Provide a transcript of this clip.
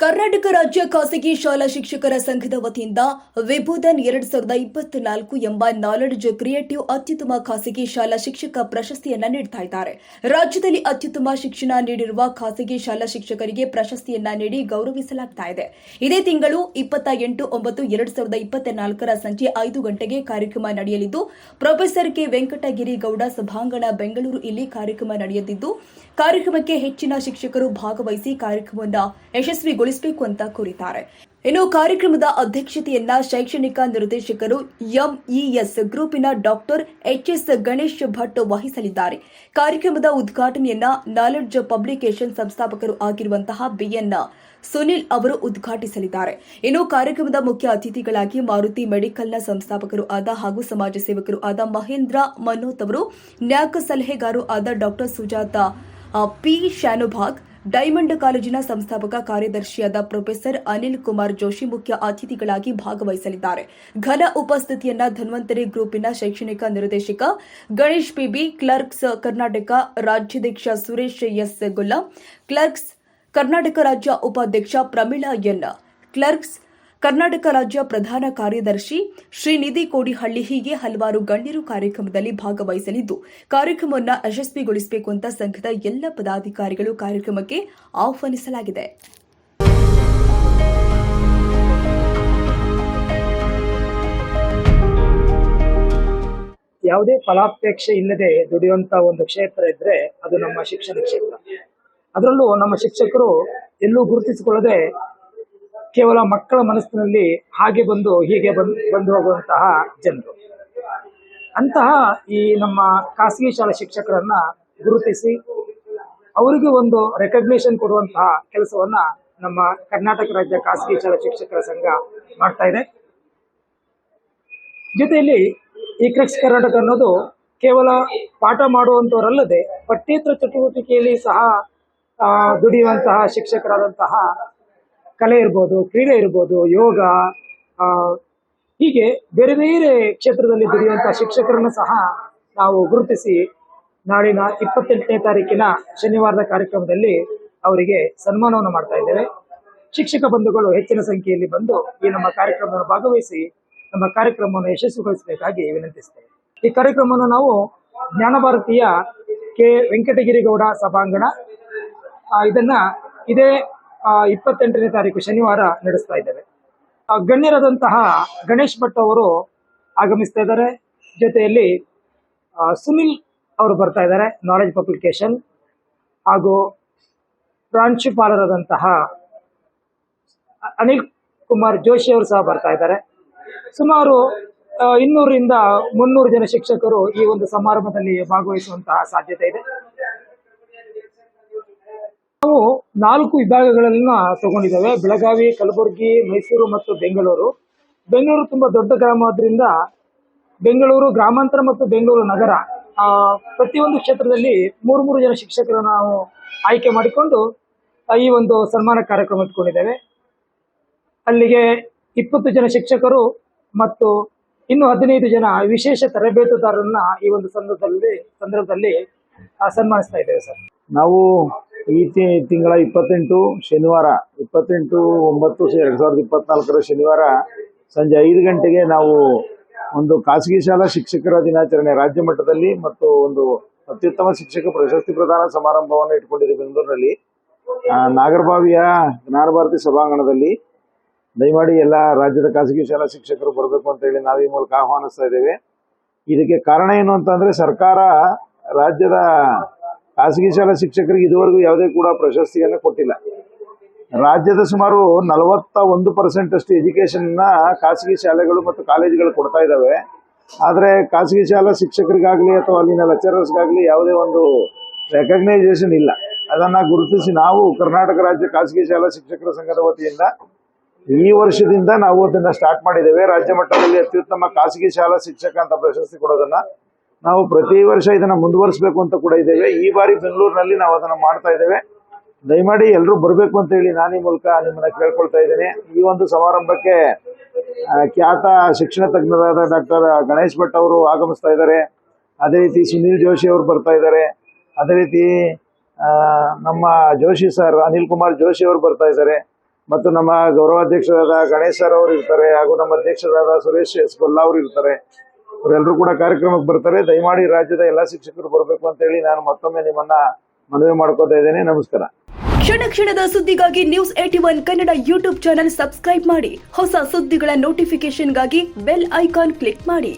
ಕರ್ನಾಟಕ ರಾಜ್ಯ ಖಾಸಗಿ ಶಾಲಾ ಶಿಕ್ಷಕರ ಸಂಘದ ವತಿಯಿಂದ ವಿಭೂದನ್ ಎರಡ್ ಸಾವಿರದ ಇಪ್ಪತ್ನಾಲ್ಕು ಎಂಬ ನಾಲೆಡ್ಜ್ ಕ್ರಿಯೇಟಿವ್ ಅತ್ಯುತ್ತಮ ಖಾಸಗಿ ಶಾಲಾ ಶಿಕ್ಷಕ ಪ್ರಶಸ್ತಿಯನ್ನ ನೀಡ್ತಾ ಇದ್ದಾರೆ. ರಾಜ್ಯದಲ್ಲಿ ಅತ್ಯುತ್ತಮ ಶಿಕ್ಷಣ ನೀಡಿರುವ ಖಾಸಗಿ ಶಾಲಾ ಶಿಕ್ಷಕರಿಗೆ ಪ್ರಶಸ್ತಿಯನ್ನ ನೀಡಿ ಗೌರವಿಸಲಾಗ್ತಾ ಇದೆ. ಇದೇ ತಿಂಗಳು ಇಪ್ಪತ್ತ ಎಂಟು ಒಂಬತ್ತು ಎರಡ್ ಸಾವಿರದ ಇಪ್ಪತ್ನಾಲ್ಕರ ಸಂಜೆ ಐದು ಗಂಟೆಗೆ ಕಾರ್ಯಕ್ರಮ ನಡೆಯಲಿದ್ದು, ಪ್ರೊಫೆಸರ್ ಕೆ ವೆಂಕಟಗಿರಿ ಗೌಡ ಸಭಾಂಗಣ ಬೆಂಗಳೂರು ಇಲ್ಲಿ ಕಾರ್ಯಕ್ರಮ ನಡೆಯುತ್ತಿದ್ದು ಕಾರ್ಯಕ್ರಮಕ್ಕೆ ಹೆಚ್ಚಿನ ಶಿಕ್ಷಕರು ಭಾಗವಹಿಸಿ ಕಾರ್ಯಕ್ರಮವನ್ನು ಯಶಸ್ವಿಗೊಳಿಸಬೇಕು ಅಂತ ಕೋರಿದ್ದಾರೆ. ಇನ್ನು ಕಾರ್ಯಕ್ರಮದ ಅಧ್ಯಕ್ಷತೆಯನ್ನ ಶೈಕ್ಷಣಿಕ ನಿರ್ದೇಶಕರು ಎಂಇಎಸ್ ಗ್ರೂಪಿನ ಡಾಕ್ಟರ್ ಎಚ್ಎಸ್ ಗಣೇಶ್ ಭಟ್ ವಹಿಸಲಿದ್ದಾರೆ. ಕಾರ್ಯಕ್ರಮದ ಉದ್ಘಾಟನೆಯನ್ನ ನಾಲೆಡ್ಜ್ ಪಬ್ಲಿಕೇಶನ್ ಸಂಸ್ಥಾಪಕರು ಆಗಿರುವಂತಹ ಬಿಎನ್ ಸುನಿಲ್ ಅವರು ಉದ್ಘಾಟಿಸಲಿದ್ದಾರೆ. ಇನ್ನು ಕಾರ್ಯಕ್ರಮದ ಮುಖ್ಯ ಅತಿಥಿಗಳಾಗಿ ಮಾರುತಿ ಮೆಡಿಕಲ್ನ ಸಂಸ್ಥಾಪಕರು ಆದ ಹಾಗೂ ಸಮಾಜ ಸೇವಕರು ಆದ ಮಹೇಂದ್ರ ಮನೋತ್ ಅವರು, ನ್ಯಾಕ್ ಸಲಹೆಗಾರು ಆದ doctor Sujatha P, Shanbhag diamond ಕಾಲೇಜಿನ ಸಂಸ್ಥಾಪಕ ಕಾರ್ಯದರ್ಶಿಯಾದ ಪ್ರೊಫೆಸರ್ ಅನಿಲ್ ಕುಮಾರ್ ಜೋಶಿ ಮುಖ್ಯ ಅತಿಥಿಗಳಾಗಿ ಭಾಗವಹಿಸಲಿದ್ದಾರೆ. ಘನ ಉಪಸ್ಥಿತಿಯನ್ನ ಧನ್ವಂತರಿ ಗ್ರೂಪಿನ ಶೈಕ್ಷಣಿಕ ನಿರ್ದೇಶಕ ಗಣೇಶ್ ಪಿಬಿ, ಕ್ಲರ್ಕ್ಸ್ ಕರ್ನಾಟಕ ರಾಜ್ಯಾಧ್ಯಕ್ಷ ಸುರೇಶ್ ಎಸ್ ಗುಲ್ಲಾ, ಕ್ಲರ್ಕ್ಸ್ ಕರ್ನಾಟಕ ರಾಜ್ಯ ಉಪಾಧ್ಯಕ್ಷ ಪ್ರಮೀಳಾ ಎನ್, ಕ್ಲರ್ಕ್ಸ್ ಕರ್ನಾಟಕ ರಾಜ್ಯ ಪ್ರಧಾನ ಕಾರ್ಯದರ್ಶಿ ಶ್ರೀನಿಧಿ ಕೋಡಿಹಳ್ಳಿ ಹೀಗೆ ಹಲವಾರು ಗಣ್ಯರು ಕಾರ್ಯಕ್ರಮದಲ್ಲಿ ಭಾಗವಹಿಸಲಿದ್ದು, ಕಾರ್ಯಕ್ರಮವನ್ನು ಯಶಸ್ವಿಗೊಳಿಸಬೇಕು ಅಂತ ಸಂಘದ ಎಲ್ಲ ಪದಾಧಿಕಾರಿಗಳು ಕಾರ್ಯಕ್ರಮಕ್ಕೆ ಆಹ್ವಾನಿಸಲಾಗಿದೆ. ಯಾವುದೇ ಫಲಾಪೇಕ್ಷೆ ಇಲ್ಲದೆ ದುಡಿಯುವಂತ ಒಂದು ಕ್ಷೇತ್ರ ಇದ್ರೆ ಅದು ನಮ್ಮ ಶಿಕ್ಷಣ ಕ್ಷೇತ್ರ. ಅದರಲ್ಲೂ ನಮ್ಮ ಶಿಕ್ಷಕರು ಎಲ್ಲೂ ಗುರುತಿಸಿಕೊಳ್ಳದೆ ಕೇವಲ ಮಕ್ಕಳ ಮನಸ್ಸಿನಲ್ಲಿ ಹಾಗೆ ಬಂದು ಹೀಗೆ ಬಂದು ಬಂದು ಹೋಗುವಂತಹ ಜನರು. ಅಂತಹ ಈ ನಮ್ಮ ಖಾಸಗಿ ಶಾಲಾ ಶಿಕ್ಷಕರನ್ನ ಗುರುತಿಸಿ ಅವರಿಗೆ ಒಂದು ರೆಕಗ್ನೇಷನ್ ಕೊಡುವಂತಹ ಕೆಲಸವನ್ನ ನಮ್ಮ ಕರ್ನಾಟಕ ರಾಜ್ಯ ಖಾಸಗಿ ಶಾಲಾ ಶಿಕ್ಷಕರ ಸಂಘ ಮಾಡ್ತಾ ಇದೆ. ಜೊತೆಯಲ್ಲಿ ಈ ಕ್ರಿಕ್ಸ್ ಕರ್ನಾಟಕ ಅನ್ನೋದು ಕೇವಲ ಪಾಠ ಮಾಡುವಂತವರಲ್ಲದೆ ಪಠ್ಯೇತರ ಚಟುವಟಿಕೆಯಲ್ಲಿ ಸಹ ದುಡಿಯುವಂತಹ ಶಿಕ್ಷಕರಾದಂತಹ ಕಲೆ ಇರ್ಬೋದು, ಕ್ರೀಡೆ ಇರ್ಬೋದು, ಯೋಗ ಹೀಗೆ ಬೇರೆ ಬೇರೆ ಕ್ಷೇತ್ರದಲ್ಲಿ ದುಡಿಯುವಂತಹ ಶಿಕ್ಷಕರನ್ನು ಸಹ ನಾವು ಗುರುತಿಸಿ ನಾಳಿನ ಇಪ್ಪತ್ತೆಂಟನೇ ತಾರೀಕಿನ ಶನಿವಾರದ ಕಾರ್ಯಕ್ರಮದಲ್ಲಿ ಅವರಿಗೆ ಸನ್ಮಾನವನ್ನು ಮಾಡ್ತಾ ಇದ್ದೇವೆ. ಶಿಕ್ಷಕ ಬಂಧುಗಳು ಹೆಚ್ಚಿನ ಸಂಖ್ಯೆಯಲ್ಲಿ ಬಂದು ಈ ನಮ್ಮ ಕಾರ್ಯಕ್ರಮವನ್ನು ಭಾಗವಹಿಸಿ ನಮ್ಮ ಕಾರ್ಯಕ್ರಮವನ್ನು ಯಶಸ್ವಿಗೊಳಿಸಬೇಕಾಗಿ ವಿನಂತಿಸ್ತೇವೆ. ಈ ಕಾರ್ಯಕ್ರಮವನ್ನು ನಾವು ಜ್ಞಾನ ಭಾರತೀಯ ಕೆ ವೆಂಕಟಗಿರಿಗೌಡ ಸಭಾಂಗಣ ಇದನ್ನ ಇದೇ ಇಪ್ಪತ್ತೆಂಟನೇ ತಾರೀಕು ಶನಿವಾರ ನಡೆಸ್ತಾ ಇದ್ದೇವೆ. ಗಣ್ಯರಾದಂತಹ ಗಣೇಶ್ ಭಟ್ ಅವರು ಆಗಮಿಸ್ತಾ ಇದ್ದಾರೆ. ಜೊತೆಯಲ್ಲಿ ಸುನಿಲ್ ಅವರು ಬರ್ತಾ ಇದ್ದಾರೆ ನಾಲೆಜ್ ಪಬ್ಲಿಕೇಶನ್ ಹಾಗೂ ಪ್ರಾಂಶುಪಾಲರಾದಂತಹ ಅನಿಲ್ ಕುಮಾರ್ ಜೋಶಿ ಅವರು ಸಹ ಬರ್ತಾ ಇದ್ದಾರೆ. ಸುಮಾರು ಇನ್ನೂರರಿಂದ ಮುನ್ನೂರು ಜನ ಶಿಕ್ಷಕರು ಈ ಒಂದು ಸಮಾರಂಭದಲ್ಲಿ ಭಾಗವಹಿಸುವಂತಹ ಸಾಧ್ಯತೆ ಇದೆ. ನಾವು ನಾಲ್ಕು ವಿಭಾಗಗಳನ್ನ ತಗೊಂಡಿದ್ದೇವೆ. ಬೆಳಗಾವಿ ಕಲಬುರಗಿ ಮೈಸೂರು ಮತ್ತು ಬೆಂಗಳೂರು. ಬೆಂಗಳೂರು ತುಂಬಾ ದೊಡ್ಡ ಗ್ರಾಮ ಆದ್ರಿಂದ ಬೆಂಗಳೂರು ಗ್ರಾಮಾಂತರ ಮತ್ತು ಬೆಂಗಳೂರು ನಗರ ಆ, ಪ್ರತಿಯೊಂದು ಕ್ಷೇತ್ರದಲ್ಲಿ ಮೂರು ಮೂರು ಜನ ಶಿಕ್ಷಕರು ನಾವು ಆಯ್ಕೆ ಮಾಡಿಕೊಂಡು ಈ ಒಂದು ಸನ್ಮಾನ ಕಾರ್ಯಕ್ರಮ ಇಟ್ಕೊಂಡಿದ್ದೇವೆ. ಅಲ್ಲಿಗೆ ಇಪ್ಪತ್ತು ಜನ ಶಿಕ್ಷಕರು ಮತ್ತು ಇನ್ನು ಹದಿನೈದು ಜನ ವಿಶೇಷ ತರಬೇತುದಾರರನ್ನ ಈ ಒಂದು ಸಂದರ್ಭದಲ್ಲಿ ಸಂದರ್ಭದಲ್ಲಿ ಸನ್ಮಾನಿಸ್ತಾ ಇದ್ದೇವೆ ಸರ್. ನಾವು ಈ ತಿಂಗಳ ಇಪ್ಪತ್ತೆಂಟು ಶನಿವಾರ, ಇಪ್ಪತ್ತೆಂಟು ಒಂಬತ್ತು ಎರಡು ಸಾವಿರದ ಇಪ್ಪತ್ನಾಲ್ಕರ ಶನಿವಾರ ಸಂಜೆ ಐದು ಗಂಟೆಗೆ ನಾವು ಒಂದು ಖಾಸಗಿ ಶಾಲಾ ಶಿಕ್ಷಕರ ದಿನಾಚರಣೆ ರಾಜ್ಯ ಮಟ್ಟದಲ್ಲಿ ಮತ್ತು ಒಂದು ಅತ್ಯುತ್ತಮ ಶಿಕ್ಷಕ ಪ್ರಶಸ್ತಿ ಪ್ರದಾನ ಸಮಾರಂಭವನ್ನು ಇಟ್ಕೊಂಡಿದ್ದೀವಿ ಬೆಂಗಳೂರಿನಲ್ಲಿ. ನಾಗರಬಾವಿಯ ಜ್ಞಾನ ಭಾರತಿ ಸಭಾಂಗಣದಲ್ಲಿ ದಯಮಾಡಿ ಎಲ್ಲ ರಾಜ್ಯದ ಖಾಸಗಿ ಶಾಲಾ ಶಿಕ್ಷಕರು ಬರಬೇಕು ಅಂತ ಹೇಳಿ ನಾವು ಈ ಮೂಲಕ ಆಹ್ವಾನಿಸ್ತಾ ಇದ್ದೇವೆ. ಇದಕ್ಕೆ ಕಾರಣ ಏನು ಅಂತಂದ್ರೆ ಸರ್ಕಾರ ರಾಜ್ಯದ ಖಾಸಗಿ ಶಾಲಾ ಶಿಕ್ಷಕರಿಗೆ ಇದುವರೆಗೂ ಯಾವುದೇ ಕೂಡ ಪ್ರಶಸ್ತಿಯನ್ನು ಕೊಟ್ಟಿಲ್ಲ. ರಾಜ್ಯದ ಸುಮಾರು ನಲವತ್ತ ಒಂದು ಪರ್ಸೆಂಟ್ ಅಷ್ಟು ಎಜುಕೇಶನ್ನ ಖಾಸಗಿ ಶಾಲೆಗಳು ಮತ್ತು ಕಾಲೇಜುಗಳು ಕೊಡ್ತಾ ಇದ್ದಾವೆ ಆದರೆ ಖಾಸಗಿ ಶಾಲಾ ಶಿಕ್ಷಕರಿಗಾಗಲಿ ಅಥವಾ ಅಲ್ಲಿನ ಲೆಕ್ಚರರ್ಸ್ಗಾಗಲಿ ಯಾವುದೇ ಒಂದು ರೆಕಗ್ನೈಸೇಷನ್ ಇಲ್ಲ. ಅದನ್ನು ಗುರುತಿಸಿ ನಾವು ಕರ್ನಾಟಕ ರಾಜ್ಯ ಖಾಸಗಿ ಶಾಲಾ ಶಿಕ್ಷಕರ ಸಂಘದ ವತಿಯಿಂದ ಈ ವರ್ಷದಿಂದ ನಾವು ಅದನ್ನ ಸ್ಟಾರ್ಟ್ ಮಾಡಿದ್ದೇವೆ. ರಾಜ್ಯ ಮಟ್ಟದಲ್ಲಿ ಅತ್ಯುತ್ತಮ ಖಾಸಗಿ ಶಾಲಾ ಶಿಕ್ಷಕ ಅಂತ ಪ್ರಶಸ್ತಿ ಕೊಡೋದನ್ನ ನಾವು ಪ್ರತಿ ವರ್ಷ ಇದನ್ನ ಮುಂದುವರಿಸಬೇಕು ಅಂತ ಕೂಡ ಇದ್ದೇವೆ. ಈ ಬಾರಿ ಬೆಂಗಳೂರಿನಲ್ಲಿ ನಾವು ಅದನ್ನ ಮಾಡ್ತಾ ಇದ್ದೇವೆ. ದಯಮಾಡಿ ಎಲ್ಲರೂ ಬರಬೇಕು ಅಂತ ಹೇಳಿ ನಾನು ಮೂಲಕ ನಿಮ್ಮನ್ನ ಕೇಳ್ಕೊಳ್ತಾ ಇದ್ದೇನೆ. ಈ ಒಂದು ಸಮಾರಂಭಕ್ಕೆ ಖ್ಯಾತ ಶಿಕ್ಷಣ ತಜ್ಞರಾದ ಡಾಕ್ಟರ್ ಗಣೇಶ್ ಭಟ್ ಅವರು ಆಗಮಿಸ್ತಾ ಇದ್ದಾರೆ. ಅದೇ ರೀತಿ ಸುನೀಲ್ ಜೋಶಿ ಅವರು ಬರ್ತಾ ಇದ್ದಾರೆ. ಅದೇ ರೀತಿ ನಮ್ಮ ಜೋಶಿ ಸರ್, ಅನಿಲ್ ಕುಮಾರ್ ಜೋಶಿ ಅವರು ಬರ್ತಾ ಇದ್ದಾರೆ. ಮತ್ತು ನಮ್ಮ ಗೌರವಾಧ್ಯಕ್ಷರಾದ ಗಣೇಶ್ ಸರ್ ಅವರು ಇರ್ತಾರೆ ಹಾಗೂ ನಮ್ಮ ಅಧ್ಯಕ್ಷರಾದ ಸುರೇಶ್ ಎಸ್ ಗೊಲ್ಲಾ ಅವರು ಇರ್ತಾರೆ. ಅವರೆಲ್ಲರೂ ಕೂಡ ಕಾರ್ಯಕ್ರಮಕ್ಕೆ ಬರ್ತಾರೆ. ದಯಮಾಡಿ ರಾಜ್ಯದ ಎಲ್ಲ ಶಿಕ್ಷಕರು ಬರಬೇಕು ಅಂತ ಹೇಳಿ ನಾನು ಮತ್ತೊಮ್ಮೆ ನಿಮ್ಮನ್ನ ಮನವಿ ಮಾಡ್ಕೋತಾ ಇದ್ದೇನೆ. ನಮಸ್ಕಾರ. ಕ್ಷಣ ಕ್ಷಣದ ಸುದ್ದಿಗಾಗಿ news eighty one Kannada YouTube channel subscribe ಮಾಡಿ. ಹೊಸ ಸುದ್ದಿಗಳ ನೋಟಿಫಿಕೇಶನ್ಗಾಗಿ ಬೆಲ್ ಐಕಾನ್ ಕ್ಲಿಕ್ ಮಾಡಿ.